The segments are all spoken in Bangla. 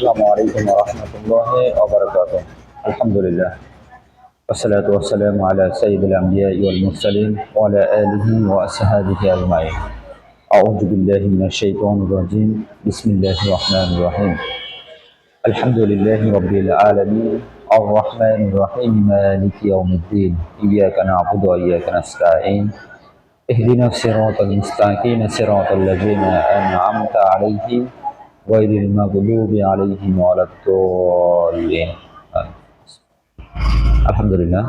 السلام عليكم ورحمة الله وبركاته. الحمد لله. والصلاة والسلام على سيد الأنبياء والمرسلين وعلى آله وأصحابه أجمعين. أعوذ بالله من الشيطان الرجيم. بسم الله الرحمن الرحيم. الحمد لله رب العالمين. الرحمن الرحيم. مالك يوم الدين. إياك نعبد وإياك نستعين. اهدنا الصراط المستقيم. صراط الذين أنعمت عليهم. غير المغلوب عليهم ولا الضالين আলহামদুলিল্লাহ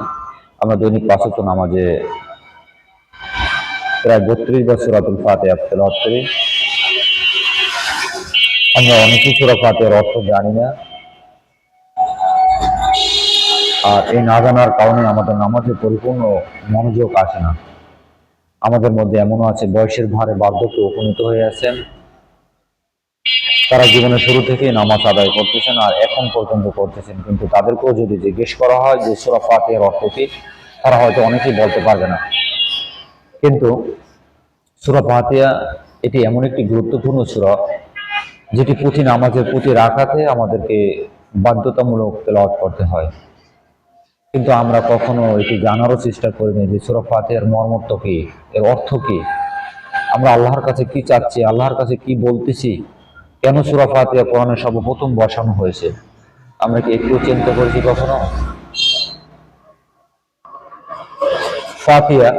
আমরা দৈনিক পাঁচত নামাজে প্রায় বত্রিশ বছর আতুল ফাতেহা তেলাওয়াত করি আমরা অনেকেই সুরা ফাতেহার অর্থ জানি না আর এই না জানার কারণে আমাদের নামাজে পরিপূর্ণ মনোযোগ আসে না আমাদের মধ্যে এমনও আছে বয়সের ভারে বার্ধক্যে উপনীত হয়ে আছেন তারা জীবনের শুরু থেকেই নামাজ আদায় করতেছেন আর এখন পর্যন্ত করতেছেন। কিন্তু তাদেরকেও যদি জিজ্ঞেস করা হয় যে সুরা ফাতেহার অর্থ কি, তারা হয়তো অনেকেই বলতে পারবে না। কিন্তু সুরা ফাতিহা এটি এমন একটি গুরুত্বপূর্ণ সুরা যেটি প্রতি নামাজের প্রতি রাখাতে আমাদেরকে বাধ্যতামূলক তেলাওয়াত করতে হয়। কিন্তু আমরা কখনো এটি জানারও চেষ্টা করিনি যে সুরা ফাতিহার মর্মত্ব কি, এর অর্থ কি। আমরা আল্লাহর কাছে কি চাচ্ছি, আল্লাহর কাছে কি বলতেছি কেন সুরা ফাতিহা কোরআনে সর্বপ্রথম বসানো হয়েছে? আমরা কি একটু চিন্তা করেছি কখনো? ফাতিহা,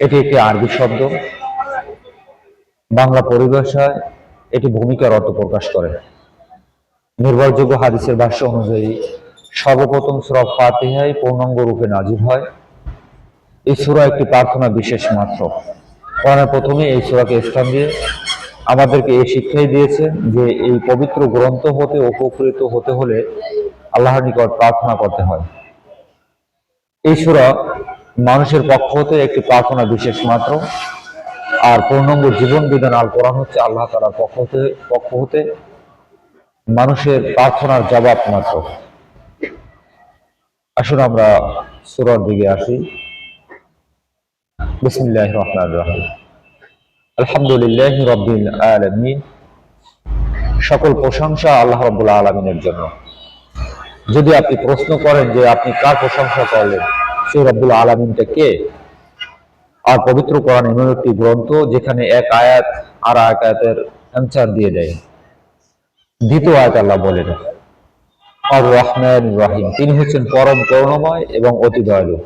এটি একটি আরবি শব্দ। বাংলা পরিভাষায় এটি ভূমিকার অর্থ প্রকাশ করে। নির্ভরযোগ্য হাদিসের ভাষ্য অনুযায়ী, সর্বপ্রথম সুরা ফাতিহাই পূর্ণাঙ্গ রূপে নাজির হয়। এই সুরা একটি প্রার্থনা বিশেষ মাত্র। কোরআনের প্রথমে এই সুরাকে স্থান দিয়ে আমাদেরকে এই শিক্ষাই দিয়েছে যে এই পবিত্র গ্রন্থ হতে, উপকৃত হতে হলে আল্লাহর নিকট প্রার্থনা করতে হয়। এই সুরা মানুষের পক্ষ হতে একটি প্রার্থনা বিশেষ মাত্র। আর পূর্ণাঙ্গ জীবন বিধান আল কোরআন হচ্ছে আল্লাহ তালার পক্ষ হতে পক্ষ হতে মানুষের প্রার্থনার জবাব মাত্র। আসুন আমরা সুরার দিকে আসি। বিসমিল্লাহ রহমান রহিম। আলহামদুলিল্লাহ রব্বিল আলামিন। সকল প্রশংসা আল্লাহ রব্বুল আলমিনের জন্য। যদি আপনি প্রশ্ন করেন যে আপনি কার প্রশংসা করলেন, সেই রব্বুল আলমিনটা কে? আর পবিত্র কোরআন এমন একটি গ্রন্থ যেখানে এক আয়াত আর এক আয়াতের অ্যান্সার দিয়ে দেয়। দ্বিতীয় আয়াত আল্লাহ বলেন আর রহমান রাহিম। তিনি হচ্ছেন পরম করুণাময় এবং অতি দয়ালু।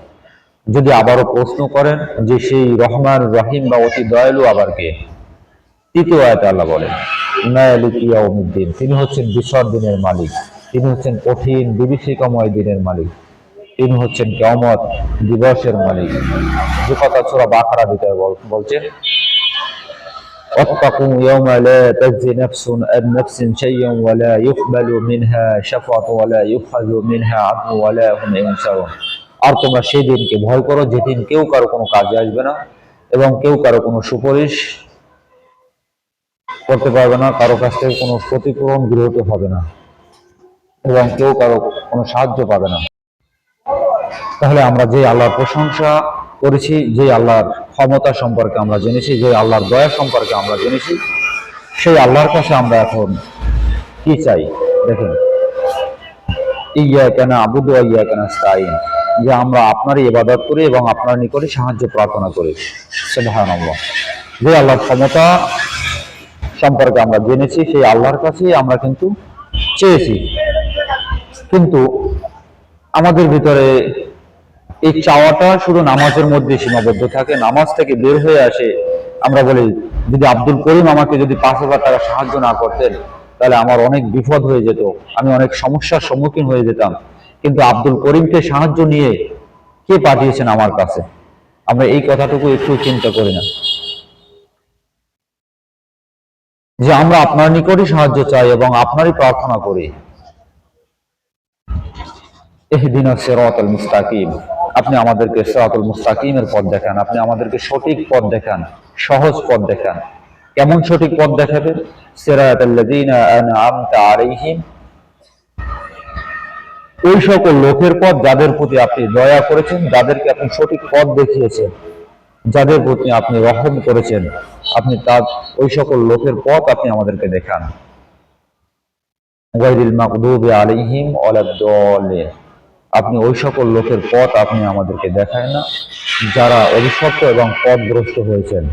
যদি আবারও প্রশ্ন করেন যে সেই রহমান রহিম বা অতি দয়ালু আবার কে তৃতীয় আয়াত আল্লাহ বলেন মালিক ইয়াউমিদ্দিন তিনি হচ্ছেন বিসর দিনের মালিক তিনি হচ্ছেন কঠিন বিভীষিকাময় দিনের মালিক তিনি হচ্ছেন কেমত দিবসের মালিক যে কথা ছোড়া বাখারা ভিতরে বল- বলছেন واتقوا يوما لا تجزي نفس عن نفس شيئا ولا يقبل منها شفاعة ولا يؤخذ منها عدل ولا هم ينصرون আর তোমরা সেই দিনকে ভয় করো, যেদিন কেউ কারও কোনো কাজে আসবে না এবং কেউ কারও কোনো সুপারিশ করতে পারবে না, কারও কাছ থেকে কোনো ক্ষতিপূরণ গৃহীত হবে না এবং কেউ কারও কোনো সাহায্য পাবে না। তাহলে আমরা যে আল্লাহর প্রশংসা করেছি যে আল্লাহর ক্ষমতা সম্পর্কে আমরা জেনেছি যে আল্লাহর দয়া সম্পর্কে আমরা জেনেছি, সেই আল্লাহর কাছে আমরা এখন কি চাই? দেখেন ইয়া কেন আবুদ ইয়া কেন স্তাইন যে আমরা আপনারই ইবাদত করি এবং আপনার নিকটে সাহায্য প্রার্থনা করি। সুবহানাল্লাহ। যে আল্লাহর ক্ষমতা সম্পর্কে আমরা জেনেছি, সেই আল্লাহর কাছে আমরা কিন্তু চেয়েছি। কিন্তু আমাদের ভিতরে এই চাওয়াটা শুধু নামাজের মধ্যে সীমাবদ্ধ থাকে। নামাজ থেকে বের হয়ে আসে, আমরা বলি, যদি আব্দুল করিম আমাকে যদি পাঁচ হাজার টাকা সাহায্য না করতেন, তাহলে আমার অনেক বিপদ হয়ে যেত, আমি অনেক সমস্যার সম্মুখীন হয়ে যেতাম। কিন্তু আব্দুল করিমকে সাহায্য নিয়ে কে পাঠিয়েছেন আমার কাছে? আমরা এই কথাটুকু একটু চিন্তা করি না। যে আমরা আপনার নিকটই সাহায্য চাই এবং আপনারই প্রার্থনা করি। এহদিনা সিরাতাল মুস্তাকিম। আপনি আমাদেরকে সিরাতুল মুস্তাকিমের পথ দেখান। আপনি আমাদেরকে সঠিক পথ দেখান, সহজ পথ দেখান। কেমন সঠিক পথ দেখাবেন? সিরাতাল্লাযীনা আনআমতা আলাইহিম ওই সকল লোকের পথ যাদের প্রতি আপনি দয়া করেছেন, যাদেরকে আপনি সঠিক পথ দেখিয়েছেন, যাদের প্রতি আপনি রহম করেছেন, আপনি তার ওই সকল লোকের পথ আপনি আমাদেরকে দেখান। ওয়ালাদ-দাল্লিন আপনি ওই সকল লোকের পথ আপনি আমাদেরকে দেখায় না, যারা অভিশপ্ত এবং পথভ্রষ্ট হয়েছেন।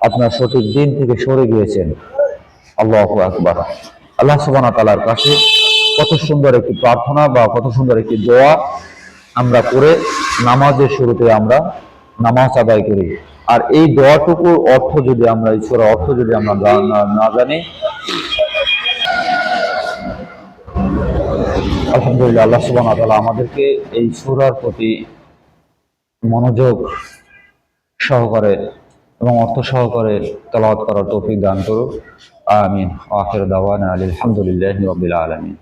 আপনার সঠিক দিন থেকে সরে গিয়েছেন। আল্লাহু আকবার। আল্লাহ সুবহানাহু ওয়া তাআলার কাছে কত সুন্দর একটি প্রার্থনা বা কত সুন্দর একটি দোয়া আমরা করে নামাজের শুরুতে আমরা নামাজ আদায় করি। আর এই দোয়াটুকুর অর্থ যদি আমরা ছোড়া অর্থ যদি আমরা না- জানি, আলহামদুলিল্লাহ, আল্লাহ সুবহানাহু ওয়া তাআলা আমাদেরকে এই সূরার প্রতি মনোযোগ সহকারে এবং অর্থ সহকারে তেলাওয়াত করার তৌফিক দান করুক। আমিন। আখির দাওয়ানা আলহামদুলিল্লাহি রাব্বিল আলামিন।